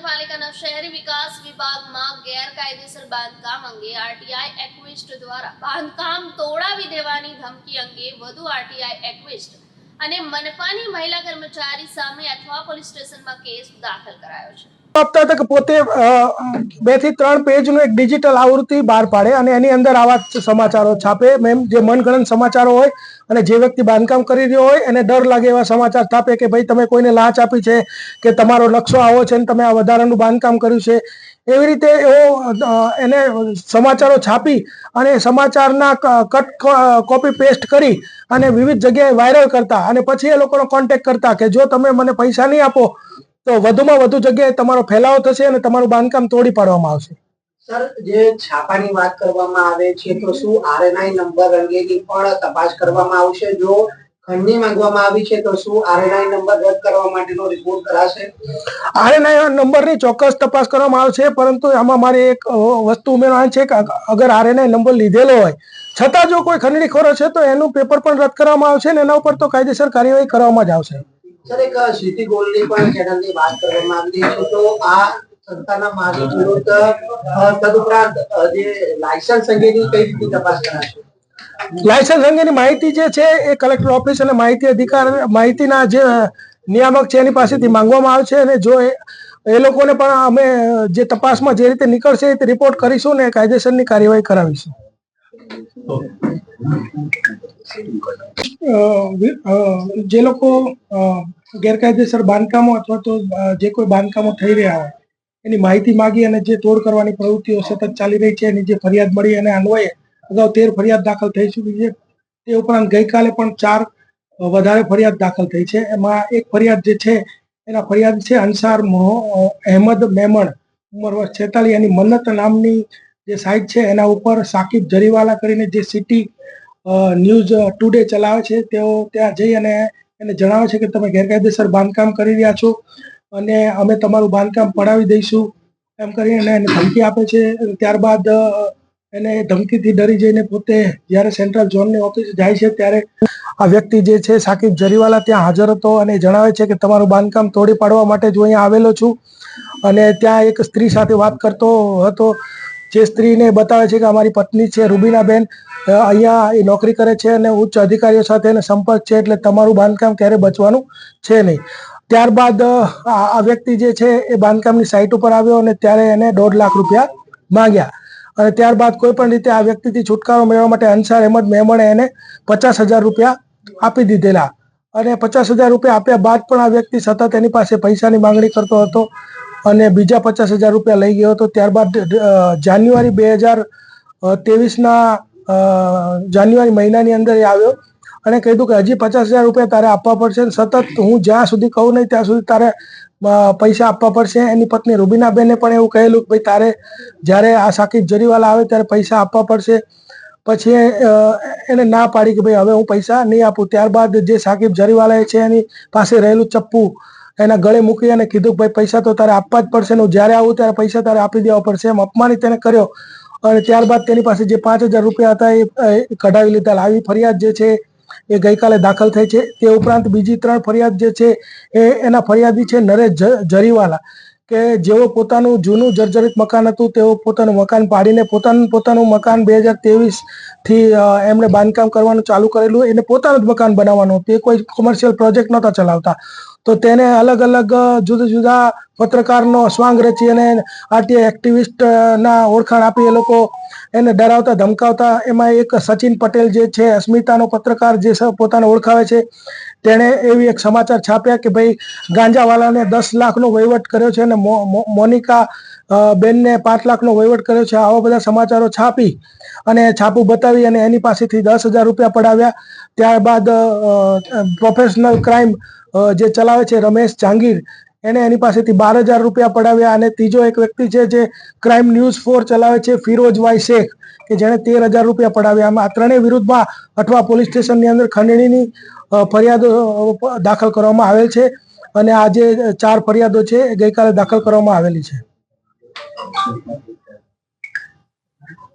નગરપાલિકાના શહેરી વિકાસ વિભાગમાં ગેરકાયદેસર બાંધકામ અંગે આરટીઆઈ એક્વિસ્ટ દ્વારા બાંધકામ તોડાવી દેવાની ધમકી અંગે વધુ આરટીઆઈ એક્વિસ્ટ અને મનપાની મહિલા કર્મચારી સામે અથવા પોલીસ સ્ટેશનમાં કેસ દાખલ કરાયો છે. આપતા હતા કે પોતે બેથી ત્રણ પેજનું એક ડિજિટલ આવૃત્તિ બહાર પાડે અને એની અંદર આવા સમાચારો છાપે. મેમ, જે મનગણન સમાચારો હોય અને જે વ્યક્તિ બાંધકામ કરી રહ્યો હોય, એને ડર લાગે એવા સમાચાર છાપે કે ભાઈ, તમે કોઈને લાંચ આપી છે કે તમારો નકશો આવો છે અને તમે આ વધારાનું બાંધકામ કર્યું છે. એવી રીતે એવો એને સમાચારો છાપી અને સમાચારના કટ કોપી પેસ્ટ કરી અને વિવિધ જગ્યાએ વાયરલ કરતા અને પછી એ લોકોનો કોન્ટેક્ટ કરતા કે જો તમે મને પૈસા નહીં આપો તો વધુમાં વધુ જગ્યાએ તમારો ફેલાવો થશે અને તમારું બાંધકામ તોડી પાડવામાં આવશે. સર જે છાપાની વાત કરવામાં આવે છે તો શું આરએનઆઈ નંબર અંગેની પણ તપાસ કરવામાં આવશે? જો ખંડની માંગવામાં આવી છે તો શું આરએનઆઈ નંબર રદ કરવા માટેનો રિપોર્ટ કરાશે? આરએનઆઈ નંબરની ચોક્કસ તપાસ કરવામાં આવશે પરંતુ આમાં મારે એક વસ્તુ ઉમેરવાની છે કે અગ- અગર આરએનઆઈ નંબર લીધેલો હોય છતાં જો કોઈ ખંડણીખોરો છે તો એનું પેપર પણ રદ કરવામાં આવશે અને એના ઉપર તો કાયદેસર કાર્યવાહી કરવામાં જ આવશે. સર એક સિટી ગોલ્ડની પણ ચેનલની વાત કરવામાં આવી રહી છે. તો આ સંસ્થાના માલિક વિરુદ્ધ તદુપરાંત જે લાયસન્સ અંગેની કઈ રીતે તપાસ કરાશે? લાયસન્સ અંગેની માહિતી જે છે એ કલેક્ટર ઓફિસ અને માહિતી અધિકાર માહિતીના જે નિયામક છે એની પાસેથી માંગવામાં આવે છે અને જો એ એ લોકોને પણ અમે જે તપાસમાં જે રીતે નીકળશે એ રીતે રિપોર્ટ કરીશું ને કાયદેસરની કાર્યવાહી કરાવીશું. જે લોકો ગેરકાયદેસર બાંધકામો અથવા તો જે કોઈ બાંધકામો થઈ રહ્યા હોય, એની માહિતી માગી અને જે તોડ કરવાની પ્રવૃત્તિઓ સતત ચાલી રહી છે, એની જે ફરિયાદ મળી અને અન્વયે અગાઉ તેર ફરિયાદ દાખલ થઈ ચૂકી છે. તે ઉપરાંત ગઈકાલે પણ ચાર વધારે ફરિયાદ દાખલ થઈ છે. એમાં એક ફરિયાદ જે છે, એના ફરિયાદ છે અંસાર અહેમદ મેમણ, ઉંમર વર્ષ છેતાલીસ એની મન્નત નામની જે સાઇટ છે એના ઉપર સાકિબ જરીવાલા કરીને જે સિટી ન્યૂઝ ટુડે ચલાવે છે, તેઓ ત્યાં જઈ અને એને જણાવે છે કે તમે ગેરકાયદેસર બાંધકામ કરી રહ્યા છો અને અમે તમારું બાંધકામ પડાવી દઈશું, એમ કરીને એને ધમકી આપે છે. ત્યારબાદ એને ધમકીથી ડરી જઈને પોતે જ્યારે સેન્ટ્રલ ઝોનની ઓફિસ જાય છે ત્યારે આ વ્યક્તિ જે છે સાકિબ જરીવાલા ત્યાં હાજર હતો અને જણાવે છે કે તમારું બાંધકામ તોડી પાડવા માટે જો અહીંયા આવેલો છું. અને ત્યાં એક સ્ત્રી સાથે વાત કરતો હતો જે સ્ત્રીને બતાવે છે કે અમારી પત્ની છે, રૂબીનાબેન અહીંયા એ નોકરી કરે છે અને ઉચ્ચ અધિકારીઓ સાથે એને સંપર્ક છે એટલે તમારું બાંધકામ ક્યારે બચવાનું છે નહીં. ત્યારબાદ આ વ્યક્તિ જે છે એ બાંધકામની સાઇટ ઉપર આવ્યો અને ત્યારે એને દોઢ લાખ રૂપિયા માંગ્યા. અને ત્યારબાદ કોઈ પણ રીતે આ વ્યક્તિથી છુટકારો મેળવવા માટે અંસાર અહેમદ મેમણે એને પચાસ હજાર રૂપિયા આપી દીધેલા. અને પચાસ હજાર રૂપિયા આપ્યા બાદ પણ આ વ્યક્તિ સતત એની પાસે પૈસાની માંગણી કરતો હતો. અને બીજા પચાસ હજાર રૂપિયા લઈ ગયો હતો. ત્યારબાદ જાન્યુઆરી બે હજાર ત્રેવીસના જાન્યુઆરી મહિનાની અંદર એ આવ્યો અને કીધું કે હજી પચાસ હજાર રૂપિયા તારે આપવા પડશે સતત હું જ્યાં સુધી કહું નહીં ત્યાં સુધી તારે પૈસા આપવા પડશે. એની પત્ની રૂબીનાબેને પણ એવું કહેલું કે ભાઈ, તારે જ્યારે આ સાકિબ જરીવાલા આવે ત્યારે પૈસા આપવા પડશે. પછી એને ના પાડી કે ભાઈ, હવે હું પૈસા નહીં આપું. ત્યારબાદ જે સાકિબ જરીવાલા છે એની પાસે રહેલું ચપ્પુ એના ગળે મૂકી અને કીધું ભાઈ, પૈસા તો તારે આપવા જ પડશે હું જ્યારે આવું ત્યારે પૈસા તારે આપી દેવા પડશે. એમ અપમાનિત એને કર્યો. અને ત્યારબાદ તેની પાસે જે પાંચ હજાર રૂપિયા હતા એ કઢાવી લીધા. આવી ફરિયાદ જે છે એ ગઈકાલે દાખલ થઈ છે. તે ઉપરાંત બીજી ત્રણ ફરિયાદ જે છે એ એના ફરિયાદી છે નરેશ જરીવાલા, કે જેઓ પોતાનું જૂનું જર્જરિત મકાન હતું, તેઓ પોતાનું મકાન પાડીને પોતાનું પોતાનું મકાન બે હજાર ત્રેવીસથી એમણે બાંધકામ કરવાનું ચાલુ કરેલું. એને પોતાનું જ મકાન બનાવવાનું તે કોઈ કોમર્શિયલ પ્રોજેક્ટ નહોતા ચલાવતા. તો તેને અલગ અલગ જુદા જુદા પત્રકારનો સ્વાંગ રચી અને આરટીઆઈ એક્ટિવિસ્ટ ના ઓળખાણ આપી એ લોકો એને ડરાવતા, ધમકાવતા. એમાં એક સચિન પટેલ જે છે, અસ્મિતાનો પત્રકાર જે પોતાને ઓળખાવે છે, તેણે એવી એક સમાચાર છાપ્યા કે ભાઈ, ગાંજાવાલાને દસ લાખનો વહીવટ કર્યો છે અને મોનિકા બેનને પાંચ લાખનો વહીવટ કર્યો છે. આવા બધા સમાચારો છાપી અને છાપું બતાવી અને એની પાસેથી દસ હજાર રૂપિયા પડાવ્યા. ત્યારબાદ પ્રોફેશનલ ક્રાઇમ જે ચલાવે છે રમેશ જાંગીર, એને એની પાસેથી બાર હજાર રૂપિયા પડાવ્યા અને ત્રીજો એક વ્યક્તિ છે જે ક્રાઇમ ન્યૂઝ ફોર ચલાવે છે, ફિરોજ વાય શેખ, કે જેણે તેર હજાર રૂપિયા પડાવ્યા. આ ત્રણેય વિરુદ્ધમાં અઠવા પોલીસ સ્ટેશનની અંદર ખંડણીની ફરિયાદો દાખલ કરવામાં આવેલ છે અને આ જે ચાર ફરિયાદો છે એ ગઈકાલે દાખલ કરવામાં આવેલી છે.